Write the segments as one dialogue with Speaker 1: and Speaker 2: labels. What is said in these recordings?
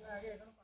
Speaker 1: ਲੈ ਕੇ ਇਹਨਾਂ ਨੂੰ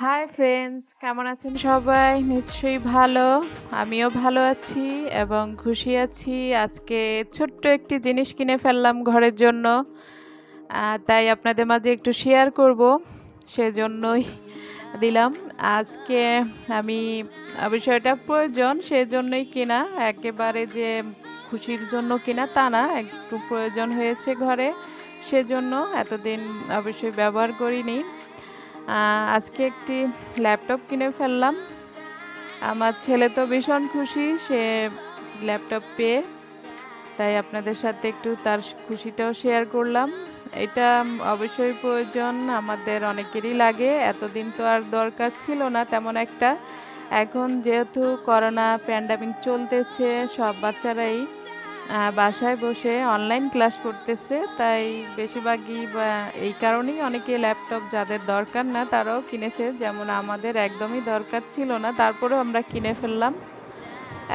Speaker 1: হাই ফ্রেন্ডস কেমন আছেন সবাই? নিশ্চয়ই ভালো। আমিও ভালো আছি এবং খুশি আছি। আজকে ছোট্ট একটি জিনিস কিনে ফেললাম ঘরের জন্য। তাই আপনাদের মাঝে একটু শেয়ার করব। সেজন্যই দিলাম। আজকে আমি বিষয়টা প্রয়োজন, সেজন্যই কিনা। একেবারে যে খুশির জন্য কিনা তা না, একটু প্রয়োজন হয়েছে ঘরে। সেজন্য এতদিন অবশ্যই ব্যবহার করিনি। আজকে একটি ল্যাপটপ কিনে ফেললাম। আমার ছেলে তো ভীষণ খুশি, সে ল্যাপটপ পেয়ে। তাই আপনাদের সাথে একটু তার খুশিটাও শেয়ার করলাম। এটা অবশ্যই প্রয়োজন, আমাদের অনেকেরই লাগে। এতদিন তো আর দরকার ছিল না তেমন একটা। এখন যেহেতু করোনা প্যান্ডামিক চলতেছে, সব বাচ্চারাই বাসায় বসে অনলাইন ক্লাস করতেছে, তাই বেশিরভাগই এই কারণেই অনেকে ল্যাপটপ যাদের দরকার না, তারাও কিনেছে। যেমন আমাদের একদমই দরকার ছিল না, তারপরেও আমরা কিনে ফেললাম।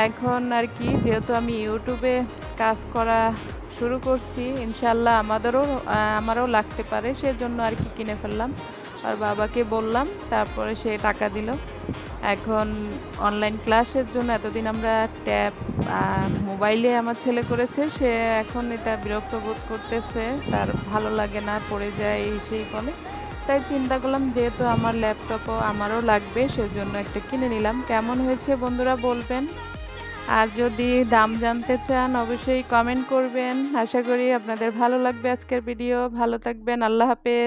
Speaker 1: এখন আর কি, যেহেতু আমি ইউটিউবে কাজ করা শুরু করছি ইনশাল্লাহ আমাদেরও আমারও লাগতে পারে, সেজন্য আর কি কিনে ফেললাম। আর বাবাকে বললাম, তারপরে সে টাকা দিল। এখন অনলাইন ক্লাসের জন্য এতদিন আমরা ট্যাব মোবাইলে আমার ছেলে করেছে, সে এখন এটা বিরক্ত বোধ করতেছে, তার ভালো লাগে না, পড়ে যায় এই সেই বলে। তাই চিন্তা করলাম যেহেতু আমার ল্যাপটপও আমারও লাগবে, সেজন্য একটা কিনে নিলাম। কেমন হয়েছে বন্ধুরা বলবেন? আর যদি দাম জানতে চান, অবশ্যই কমেন্ট করবেন। আশা করি আপনাদের ভালো লাগবে আজকের ভিডিও ভালো থাকবেন, আল্লাহ হাফেজ।